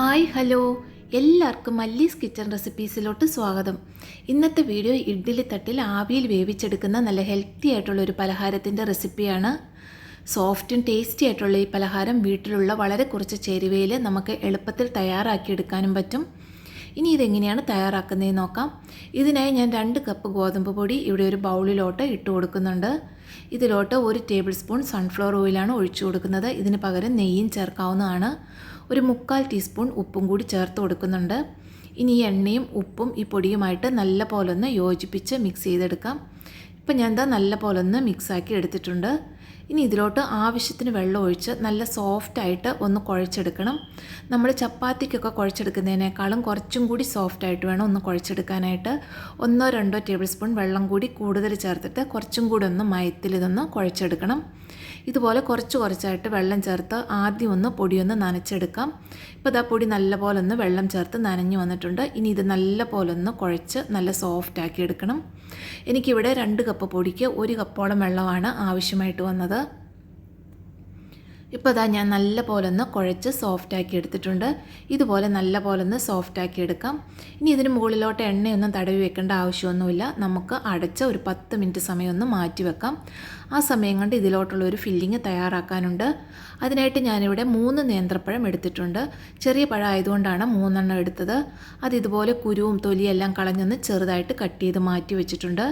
Hi hello. എല്ലാവർക്കും മല്ലീസ് kitchen റെസിപ്പീസിലോട്ട് സ്വാഗതം. ഇന്നത്തെ വീഡിയോ ഇഡ്ഡലി തട്ടിൽ ആവിയിൽ വേവിച്ചെടുക്കുന്ന നല്ല ഹെൽത്തി ആയിട്ടുള്ള ഒരു പലഹാരത്തിന്റെ റെസിപ്പിയാണ്. സോഫ്റ്റും ടേസ്റ്റി ആയിട്ടുള്ള ഈ പലഹാരം വീട്ടിലുള്ള വളരെ കുറച്ച് ചേരുവയിൽ നമുക്ക് എളുപ്പത്തിൽ തയ്യാറാക്കിയെടുക്കാനും പറ്റും. ഇനി ഇതെങ്ങനെയാണ് തയ്യാറാക്കുന്നതെന്ന് നോക്കാം. ഇതിനായി ഞാൻ രണ്ട് കപ്പ് ഗോതമ്പ് പൊടി ഇവിടെ ഒരു ബൗളിലോട്ട് ഇട്ട് കൊടുക്കുന്നുണ്ട്. ഇതിലോട്ട് ഒരു ടേബിൾ സ്പൂൺ സൺഫ്ലവർ ഓയിലാണ് ഒഴിച്ചു കൊടുക്കുന്നത്. ഇതിന് പകരം നെയ്യും ചേർക്കാവുന്നതാണ്. ഒരു മുക്കാൽ ടീസ്പൂൺ ഉപ്പും കൂടി ചേർത്ത് കൊടുക്കുന്നുണ്ട്. ഇനി ഈ എണ്ണയും ഉപ്പും ഈ പൊടിയുമായിട്ട് നല്ല പോലൊന്ന് യോജിപ്പിച്ച് മിക്സ് ചെയ്തെടുക്കാം. ഇപ്പം ഞാൻ എന്താ നല്ല പോലൊന്ന് മിക്സാക്കി എടുത്തിട്ടുണ്ട്. ഇനി ഇതിലോട്ട് ആവശ്യത്തിന് വെള്ളം ഒഴിച്ച് നല്ല സോഫ്റ്റായിട്ട് ഒന്ന് കുഴച്ചെടുക്കണം. നമ്മൾ ചപ്പാത്തിക്കൊക്കെ കുഴച്ചെടുക്കുന്നതിനേക്കാളും കുറച്ചും കൂടി സോഫ്റ്റായിട്ട് വേണം ഒന്ന് കുഴച്ചെടുക്കാനായിട്ട്. ഒന്നോ രണ്ടോ ടേബിൾ സ്പൂൺ വെള്ളം കൂടി കൂടുതൽ ചേർത്തിട്ട് കുറച്ചും കൂടി ഒന്ന് മയത്തിൽ ഇതൊന്ന് കുഴച്ചെടുക്കണം. ഇതുപോലെ കുറച്ച് കുറച്ചായിട്ട് വെള്ളം ചേർത്ത് ആദ്യം ഒന്ന് പൊടിയൊന്ന് നനച്ചെടുക്കാം. ഇപ്പോൾ ഇതാ പൊടി നല്ലപോലെ ഒന്ന് വെള്ളം ചേർത്ത് നനഞ്ഞു വന്നിട്ടുണ്ട്. ഇനി ഇത് നല്ലപോലെ ഒന്ന് കുഴച്ച് നല്ല സോഫ്റ്റ് ആക്കി എടുക്കണം. എനിക്കിവിടെ രണ്ട് കപ്പ് പൊടിക്ക് ഒരു കപ്പോളം വെള്ളമാണ് ആവശ്യമായിട്ട് വന്നത്. ഇപ്പോൾ അതാ ഞാൻ നല്ല പോലെ ഒന്ന് കുഴച്ച് സോഫ്റ്റ് ആക്കി എടുത്തിട്ടുണ്ട്. ഇതുപോലെ നല്ല പോലെ ഒന്ന് സോഫ്റ്റ് ആക്കി എടുക്കാം. ഇനി ഇതിന് മുകളിലോട്ട് എണ്ണയൊന്നും തടവി വെക്കേണ്ട ആവശ്യമൊന്നുമില്ല. നമുക്ക് അടച്ച ഒരു പത്ത് മിനിറ്റ് സമയം ഒന്ന് മാറ്റി വെക്കാം. ആ സമയം കൊണ്ട് ഇതിലോട്ടുള്ള ഒരു ഫില്ലിങ് തയ്യാറാക്കാനുണ്ട്. അതിനായിട്ട് ഞാനിവിടെ മൂന്ന് നേന്ത്രപ്പഴം എടുത്തിട്ടുണ്ട്. ചെറിയ പഴം ആയതുകൊണ്ടാണ് മൂന്നെണ്ണം എടുത്തത്. അത് ഇതുപോലെ കുരുവും തൊലിയെല്ലാം കളഞ്ഞൊന്ന് ചെറുതായിട്ട് കട്ട് ചെയ്ത് മാറ്റി വെച്ചിട്ടുണ്ട്.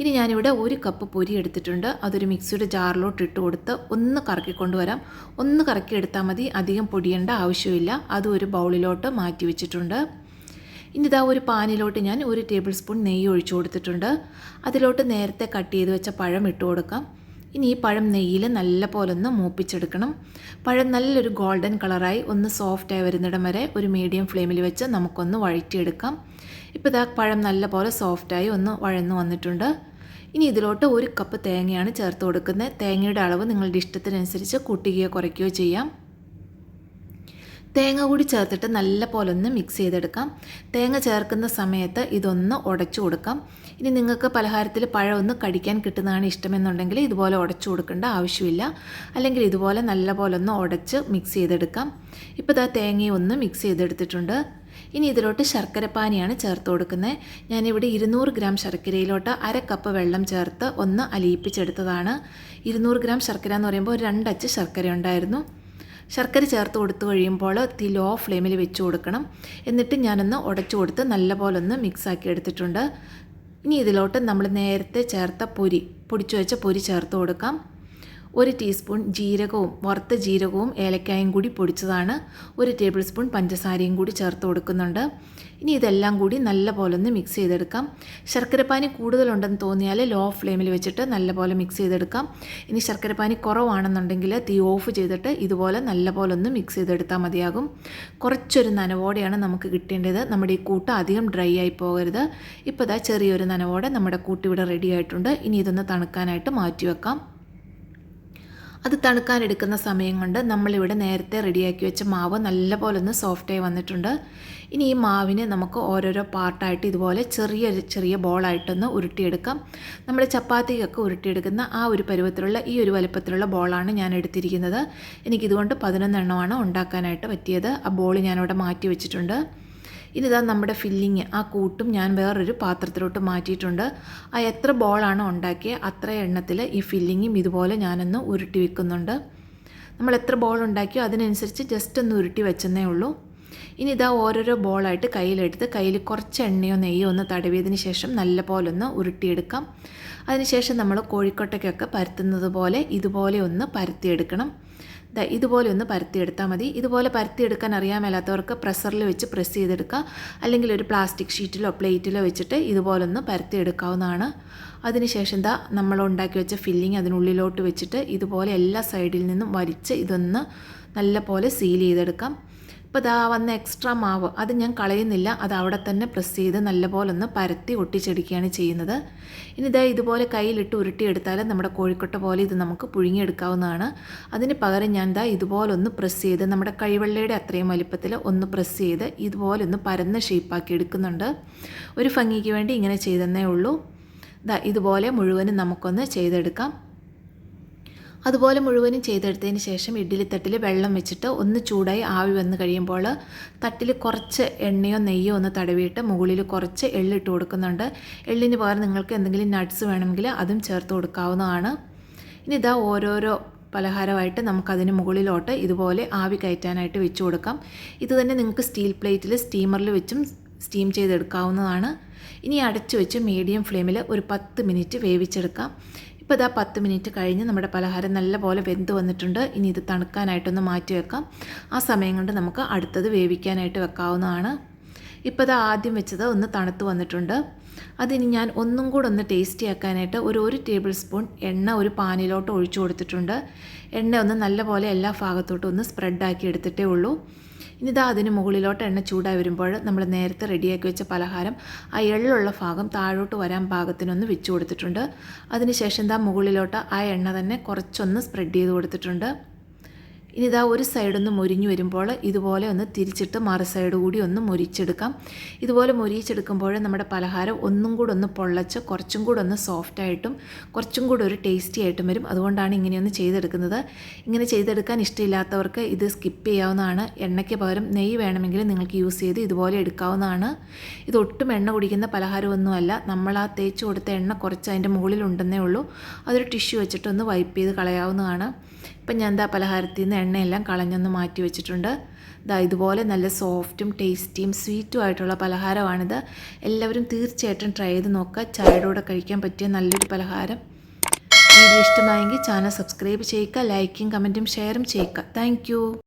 ഇനി ഞാനിവിടെ ഒരു കപ്പ് പൊരി എടുത്തിട്ടുണ്ട്. അതൊരു മിക്സിയുടെ ജാറിലോട്ട് ഇട്ട് കൊടുത്ത് ഒന്ന് കറക്കി കൊണ്ടുവരാം. ഒന്ന് കറക്കി എടുത്താൽ മതി. അധികം പൊടിയേണ്ട ആവശ്യമില്ല. അതും ഒരു ബൗളിലോട്ട് മാറ്റി വെച്ചിട്ടുണ്ട്. ഇനി ഇതാ ഒരു പാനിലോട്ട് ഞാൻ ഒരു ടേബിൾ സ്പൂൺ നെയ്യ് ഒഴിച്ചു കൊടുത്തിട്ടുണ്ട്. അതിലോട്ട് നേരത്തെ കട്ട് ചെയ്ത് വെച്ച പഴം ഇട്ട് കൊടുക്കാം. ഇനി ഈ പഴം നെയ്യിൽ നല്ല പോലെ ഒന്ന് മൂപ്പിച്ചെടുക്കണം. പഴം നല്ലൊരു ഗോൾഡൻ കളറായി ഒന്ന് സോഫ്റ്റായി വരുന്നിടം വരെ ഒരു മീഡിയം ഫ്ലെയിമിൽ വെച്ച് നമുക്കൊന്ന് വഴറ്റിയെടുക്കാം. ഇപ്പോൾ ഇതാ പഴം നല്ല പോലെ സോഫ്റ്റായി ഒന്ന് വഴന്നു വന്നിട്ടുണ്ട്. ഇനി ഇതിലോട്ട് ഒരു കപ്പ് തേങ്ങയാണ് ചേർത്ത് കൊടുക്കുന്നത്. തേങ്ങയുടെ അളവ് നിങ്ങളുടെ ഇഷ്ടത്തിനനുസരിച്ച് കൂട്ടുകയോ കുറയ്ക്കുകയോ ചെയ്യാം. തേങ്ങ കൂടി ചേർത്തിട്ട് നല്ല പോലെ ഒന്ന് മിക്സ് ചെയ്തെടുക്കാം. തേങ്ങ ചേർക്കുന്ന സമയത്ത് ഇതൊന്ന് ഉടച്ചു കൊടുക്കാം. ഇനി നിങ്ങൾക്ക് പലഹാരത്തിൽ പഴം ഒന്ന് കടിക്കാൻ കിട്ടുന്നതാണ് ഇഷ്ടമെന്നുണ്ടെങ്കിൽ ഇതുപോലെ ഉടച്ചു കൊടുക്കേണ്ട ആവശ്യമില്ല. അല്ലെങ്കിൽ ഇതുപോലെ നല്ല പോലെ ഒന്ന് ഉടച്ച് മിക്സ് ചെയ്തെടുക്കാം. ഇപ്പോൾ ഇതാ തേങ്ങയും ഒന്ന് മിക്സ് ചെയ്തെടുത്തിട്ടുണ്ട്. ഇനി ഇതിലോട്ട് ശർക്കരപ്പാനിയാണ് ചേർത്ത് കൊടുക്കുന്നത്. ഞാനിവിടെ ഇരുന്നൂറ് ഗ്രാം ശർക്കരയിലോട്ട് അര കപ്പ് വെള്ളം ചേർത്ത് ഒന്ന് അലിയിപ്പിച്ചെടുത്തതാണ്. ഇരുന്നൂറ് ഗ്രാം ശർക്കര എന്ന് പറയുമ്പോൾ രണ്ടച്ച് ശർക്കര ഉണ്ടായിരുന്നു. ശർക്കര ചേർത്ത് കൊടുത്തു കഴിയുമ്പോൾ തീ ലോ ഫ്ലെയിമിൽ വെച്ച് കൊടുക്കണം. എന്നിട്ട് ഞാനൊന്ന് ഉടച്ചു കൊടുത്ത് നല്ലപോലെ ഒന്ന് മിക്സാക്കി എടുത്തിട്ടുണ്ട്. ഇനി ഇതിലോട്ട് നമ്മൾ നേരത്തെ ചേർത്ത പൊരി പൊടിച്ചു വെച്ച പൊരി ചേർത്ത് കൊടുക്കാം. ഒരു ടീസ്പൂൺ ജീരകവും വറുത്ത ജീരകവും ഏലക്കായും കൂടി പൊടിച്ചതാണ്. ഒരു ടേബിൾ സ്പൂൺ പഞ്ചസാരയും കൂടി ചേർത്ത് കൊടുക്കുന്നുണ്ട്. ഇനി ഇതെല്ലാം കൂടി നല്ല പോലെ ഒന്ന് മിക്സ് ചെയ്തെടുക്കാം. ശർക്കരപ്പാനി കൂടുതലുണ്ടെന്ന് തോന്നിയാൽ ലോ ഫ്ലെയിമിൽ വെച്ചിട്ട് നല്ല പോലെ മിക്സ് ചെയ്തെടുക്കാം. ഇനി ശർക്കരപ്പാനി കുറവാണെന്നുണ്ടെങ്കിൽ തീ ഓഫ് ചെയ്തിട്ട് ഇതുപോലെ നല്ല പോലെ ഒന്ന് മിക്സ് ചെയ്തെടുത്താൽ മതിയാകും. കുറച്ചൊരു നനവോടെയാണ് നമുക്ക് കിട്ടേണ്ടത്. നമ്മുടെ ഈ കൂട്ട് അധികം ഡ്രൈ ആയി പോകരുത്. ഇപ്പോൾ ഇതാ ചെറിയൊരു നനവോടെ നമ്മുടെ കൂട്ടിവിടെ റെഡി ആയിട്ടുണ്ട്. ഇനി ഇതൊന്ന് തണുക്കാനായിട്ട് മാറ്റി വെക്കാം അത് തണുക്കാനെടുക്കുന്ന സമയം കൊണ്ട് നമ്മളിവിടെ നേരത്തെ റെഡിയാക്കി വെച്ച മാവ് നല്ലപോലെ ഒന്ന് സോഫ്റ്റായി വന്നിട്ടുണ്ട്. ഇനി ഈ മാവിനെ നമുക്ക് ഓരോരോ പാർട്ടായിട്ട് ഇതുപോലെ ചെറിയ ചെറിയ ബോളായിട്ടൊന്ന് ഉരുട്ടിയെടുക്കാം. നമ്മൾ ചപ്പാത്തിക്കൊക്കെ ഉരുട്ടിയെടുക്കുന്ന ആ ഒരു പരുവത്തിലുള്ള ഈ ഒരു വലുപ്പത്തിലുള്ള ബോളാണ് ഞാൻ എടുത്തിരിക്കുന്നത്. എനിക്കിതുകൊണ്ട് പതിനൊന്നെണ്ണമാണ് ഉണ്ടാക്കാനായിട്ട് പറ്റിയത്. ആ ബോൾ ഞാനിവിടെ മാറ്റി വെച്ചിട്ടുണ്ട്. ഇനിതാ നമ്മുടെ ഫില്ലിങ് ആ കൂട്ടും ഞാൻ വേറൊരു പാത്രത്തിലോട്ട് മാറ്റിയിട്ടുണ്ട്. ആ എത്ര ബോളാണോ ഉണ്ടാക്കിയ അത്ര എണ്ണത്തിൽ ഈ ഫില്ലിങ്ങും ഇതുപോലെ ഞാനൊന്ന് ഉരുട്ടി വെക്കുന്നുണ്ട്. നമ്മൾ എത്ര ബോൾ ഉണ്ടാക്കിയോ അതിനനുസരിച്ച് ജസ്റ്റ് ഒന്ന് ഉരുട്ടി വെച്ചെന്നേ ഉള്ളൂ. ഇനി ഇതാ ഓരോരോ ബോളായിട്ട് കയ്യിലെടുത്ത് കയ്യിൽ കുറച്ച് എണ്ണയോ നെയ്യോ ഒന്ന് തടവിയതിന് ശേഷം നല്ല പോലെ ഒന്ന് ഉരുട്ടിയെടുക്കാം. അതിനുശേഷം നമ്മൾ കോഴിക്കോട്ടയ്ക്കൊക്കെ പരത്തുന്നത് പോലെ ഇതുപോലെ ഒന്ന് പരത്തിയെടുക്കണം. ഇതുപോലെ ഒന്ന് പരത്തിയെടുത്താൽ മതി. ഇതുപോലെ പരത്തിയെടുക്കാൻ അറിയാൻ മേലാത്തവർക്ക് പ്രഷറിൽ വെച്ച് പ്രസ് ചെയ്തെടുക്കുക. അല്ലെങ്കിൽ ഒരു പ്ലാസ്റ്റിക് ഷീറ്റിലോ പ്ലേറ്റിലോ വെച്ചിട്ട് ഇതുപോലെ ഒന്ന് പരത്തിയെടുക്കാവുന്നതാണ്. അതിനുശേഷം എന്താ നമ്മൾ ഉണ്ടാക്കി വെച്ച ഫില്ലിങ് അതിനുള്ളിലോട്ട് വെച്ചിട്ട് ഇതുപോലെ എല്ലാ സൈഡിൽ നിന്നും വലിച്ച് ഇതൊന്ന് നല്ല പോലെ സീൽ ചെയ്തെടുക്കാം. ഇപ്പോൾ ഇതാ വന്ന എക്സ്ട്രാ മാവ്. അത് ഞാൻ കളയുന്നില്ല. അത് അവിടെ തന്നെ പ്രസ് ചെയ്ത് നല്ലപോലെ ഒന്ന് പരത്തി ഒട്ടിച്ചെടുക്കുകയാണ് ചെയ്യുന്നത്. ഇനി ഇതാ ഇതുപോലെ കയ്യിലിട്ട് ഉരുട്ടിയെടുത്താൽ നമ്മുടെ കോഴിക്കൊട്ട പോലെ ഇത് നമുക്ക് പുഴുങ്ങിയെടുക്കാവുന്നതാണ്. അതിന് പകരം ഞാൻ ഇതാ ഇതുപോലെ ഒന്ന് പ്രസ് ചെയ്ത് നമ്മുടെ കഴിവെള്ളയുടെ അത്രയും വലിപ്പത്തിൽ ഒന്ന് പ്രസ് ചെയ്ത് ഇതുപോലെ ഒന്ന് പരന്ന ഷേപ്പാക്കി എടുക്കുന്നുണ്ട്. ഒരു ഭംഗിക്ക് വേണ്ടി ഇങ്ങനെ ചെയ്തെന്നേ ഉള്ളൂ. ഇതാ ഇതുപോലെ മുഴുവനും നമുക്കൊന്ന് ചെയ്തെടുക്കാം. അതുപോലെ മുഴുവനും ചെയ്തെടുത്തതിന് ശേഷം ഇഡ്ഡലിത്തട്ടിൽ വെള്ളം വെച്ചിട്ട് ഒന്ന് ചൂടായി ആവി വന്ന് കഴിയുമ്പോൾ തട്ടിൽ കുറച്ച് എണ്ണയോ നെയ്യോ ഒന്ന് തടവിയിട്ട് മുകളിൽ കുറച്ച് എള്ളിട്ട് കൊടുക്കുന്നുണ്ട്. എള്ളിന് പകരം നിങ്ങൾക്ക് എന്തെങ്കിലും നട്ട്സ് വേണമെങ്കിൽ അതും ചേർത്ത് കൊടുക്കാവുന്നതാണ്. ഇനി ഇതാ ഓരോരോ പലഹാരമായിട്ട് നമുക്കതിന് മുകളിലോട്ട് ഇതുപോലെ ആവി കയറ്റാനായിട്ട് വെച്ച് കൊടുക്കാം. ഇത് തന്നെ നിങ്ങൾക്ക് സ്റ്റീൽ പ്ലേറ്റിൽ സ്റ്റീമറിൽ വെച്ചും സ്റ്റീം ചെയ്തെടുക്കാവുന്നതാണ്. ഇനി അടച്ചു വെച്ച് മീഡിയം ഫ്ലെയിമിൽ ഒരു പത്ത് മിനിറ്റ് വേവിച്ചെടുക്കാം. ഇപ്പോൾ ഇതാ പത്ത് മിനിറ്റ് കഴിഞ്ഞ് നമ്മുടെ പലഹാരം നല്ലപോലെ വെന്ത് വന്നിട്ടുണ്ട്. ഇനി ഇത് തണുക്കാനായിട്ടൊന്ന് മാറ്റി വെക്കാം. ആ സമയം കൊണ്ട് നമുക്ക് അടുത്തത് വേവിക്കാനായിട്ട് വെക്കാവുന്നതാണ്. ഇപ്പോൾ ഇത് ആദ്യം വെച്ചത് ഒന്ന് തണുത്ത് വന്നിട്ടുണ്ട്. അതിനി ഞാൻ ഒന്നും കൂടെ ഒന്ന് ടേസ്റ്റി ആക്കാനായിട്ട് ഒരു ഒരു ടേബിൾ സ്പൂൺ എണ്ണ ഒരു പാനിലോട്ട് ഒഴിച്ചു കൊടുത്തിട്ടുണ്ട്. എണ്ണ ഒന്ന് നല്ലപോലെ എല്ലാ ഭാഗത്തോട്ടും ഒന്ന് സ്പ്രെഡാക്കി എടുത്തിട്ടേ ഉള്ളൂ. ഇനിതാ അതിന് മുകളിലോട്ട് എണ്ണ ചൂടായി വരുമ്പോൾ നമ്മൾ നേരത്തെ റെഡിയാക്കി വെച്ച പലഹാരം ആ എള്ളുള്ള ഭാഗം താഴോട്ട് വരാൻ ഭാഗത്തിനൊന്ന് വെച്ച് കൊടുത്തിട്ടുണ്ട്. അതിനുശേഷം ഇതാ മുകളിലോട്ട് ആ എണ്ണ തന്നെ കുറച്ചൊന്ന് സ്പ്രെഡ് ചെയ്ത് കൊടുത്തിട്ടുണ്ട്. ഇനി ഇതാ ഒരു സൈഡൊന്ന് മുരിഞ്ഞു വരുമ്പോൾ ഇതുപോലെ ഒന്ന് തിരിച്ചിട്ട് മറു സൈഡ് കൂടി ഒന്ന് മുരിച്ചെടുക്കാം. ഇതുപോലെ മുരിച്ചെടുക്കുമ്പോൾ നമ്മുടെ പലഹാരം ഒന്നും കൂടെ ഒന്ന് പൊള്ളച്ച് കുറച്ചും കൂടെ ഒന്ന് സോഫ്റ്റായിട്ടും കുറച്ചും കൂടെ ഒരു ടേസ്റ്റി ആയിട്ടും വരും. അതുകൊണ്ടാണ് ഇങ്ങനെയൊന്ന് ചെയ്തെടുക്കുന്നത്. ഇങ്ങനെ ചെയ്തെടുക്കാൻ ഇഷ്ടമില്ലാത്തവർക്ക് ഇത് സ്കിപ്പ് ചെയ്യാവുന്നതാണ്. എണ്ണയ്ക്ക് പകരം നെയ്യ് വേണമെങ്കിൽ നിങ്ങൾക്ക് യൂസ് ചെയ്ത് ഇതുപോലെ എടുക്കാവുന്നതാണ്. ഇത് ഒട്ടും എണ്ണ കുടിക്കുന്ന പലഹാരമൊന്നുമല്ല. നമ്മൾ ആ തേച്ച് കൊടുത്ത എണ്ണ കുറച്ച് അതിന്റെ മുകളിലുണ്ടെന്നേ ഉള്ളൂ. അതൊരു ടിഷ്യൂ വെച്ചിട്ടൊന്ന് വൈപ്പ് ചെയ്ത് കളയാവുന്നതാണ്. ഇപ്പം ഞാൻ എന്താ പലഹാരത്തിൽ നിന്ന് എണ്ണയെല്ലാം കളഞ്ഞൊന്ന് മാറ്റി വെച്ചിട്ടുണ്ട്. ഇതാ ഇതുപോലെ നല്ല സോഫ്റ്റും ടേസ്റ്റിയും സ്വീറ്റും ആയിട്ടുള്ള പലഹാരമാണിത്. എല്ലാവരും തീർച്ചയായിട്ടും ട്രൈ ചെയ്ത് നോക്കുക. ചായയുടെ കൂടെ കഴിക്കാൻ പറ്റിയ നല്ലൊരു പലഹാരം. വീഡിയോ ഇഷ്ടമായെങ്കിൽ ചാനൽ സബ്സ്ക്രൈബ് ചെയ്യുക ലൈക്കും കമന്റും ഷെയറും ചെയ്യുക. താങ്ക്